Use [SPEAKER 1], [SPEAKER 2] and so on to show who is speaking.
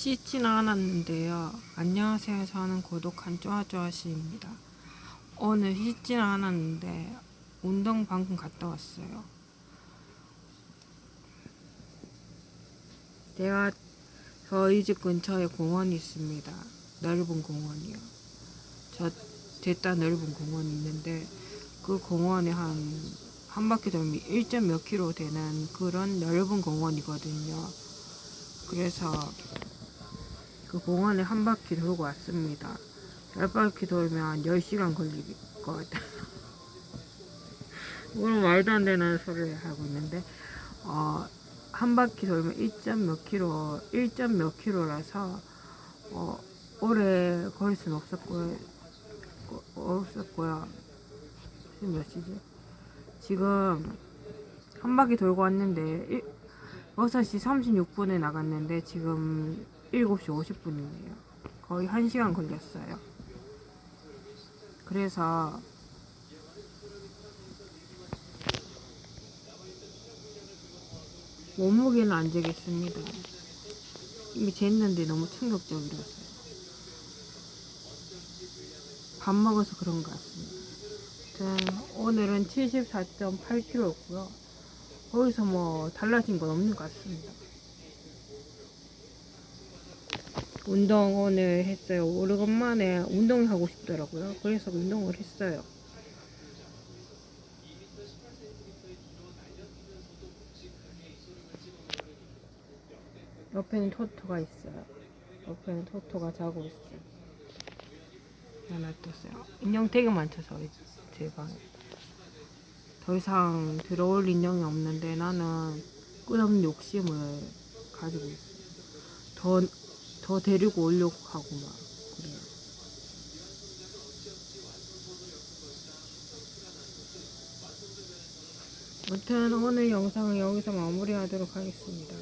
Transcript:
[SPEAKER 1] 씻진 않았는데요. 안녕하세요. 저는 고독한 쪼아쪼아씨입니다. 오늘 씻진 않았는데 운동 방금 갔다 왔어요. 내가 저희 집 근처에 공원이 있습니다. 넓은 공원이요. 저 됐다 넓은 공원이 있는데 그 공원에 한 한 바퀴 돌면 1점 몇 킬로 되는 그런 넓은 공원이거든요. 그래서 그 공원에 한 바퀴 돌고 왔습니다. 열 바퀴 돌면 한 10시간 걸릴 것 같아요. 오늘 말도 안 되는 소리를 하고 있는데, 어, 한 바퀴 돌면 1점 몇 킬로, 1점 몇 킬로라서, 어, 오래 걸을 수는 없었고요. 어, 없었고요. 지금 몇 시지? 지금 한 바퀴 돌고 왔는데, 일- 6시 36분에 나갔는데 지금 7시 50분이네요. 거의 1시간 걸렸어요. 그래서 몸무게는 안 재겠습니다. 이미 쟀는데 너무 충격적이라서요. 밥 먹어서 그런 것 같습니다. 오늘은 74.8kg고요. 거기서 뭐 달라진 건 없는 것 같습니다. 운동 오늘 했어요. 오래간만에 운동이 하고 싶더라고요. 그래서 운동을 했어요. 옆에는 토토가 있어요. 옆에는 토토가 자고 있어요. 하나 떴어요. 인형 되게 많죠, 저희 제 방에. 더 이상 들어올 인형이 없는데 나는 끝없는 욕심을 가지고 있어요. 더, 더 데리고 오려고 하고 막 그래요. 아무튼 오늘 영상은 여기서 마무리하도록 하겠습니다.